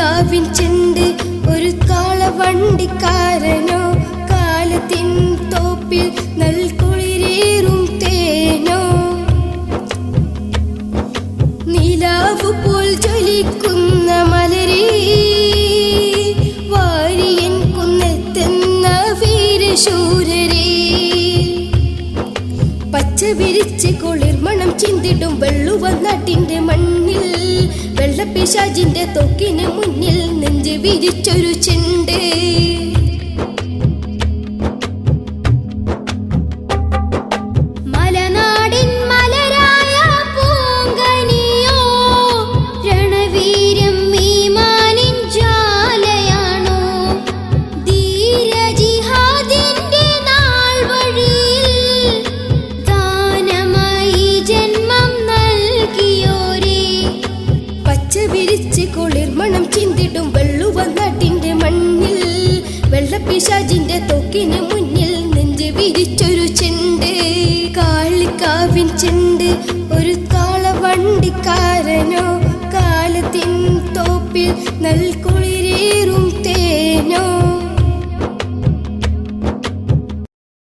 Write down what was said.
കാവിൻ ചെണ്ട് ഒരു കാളവണ്ടിക്കാരനോ കാലത്തിൻ തോപ്പിൽ നൽകുളിരേറും തേനോ. നിലാവ് പോൽ ജ്വലിക്കുന്ന മലരേ വാരിയൻ കുന്നെത്തുന്ന വീരശൂരരേ. പച്ച വിരിച്ച് കുളിർമണം ചിന്തിടും വെള്ളുവ നാട്ടിന്റെ മണ്ണിൽ വെള്ളപ്പിശാജിന്റെ തൊക്കിന് മുന്നിൽ നെഞ്ച് വിരിച്ചൊരു ചെണ്ട് വെള്ളപ്പിശാജിന്റെ തൊക്കിന് മുന്നിൽ നെഞ്ച് വിരിച്ചൊരു ചെണ്ട്. കാളിക്കാവിൻ ചെണ്ട് ഒരു കാളവണ്ടിക്കാരനോ കാലത്തിൻ തോപ്പിൽ നൽകുളിരേറും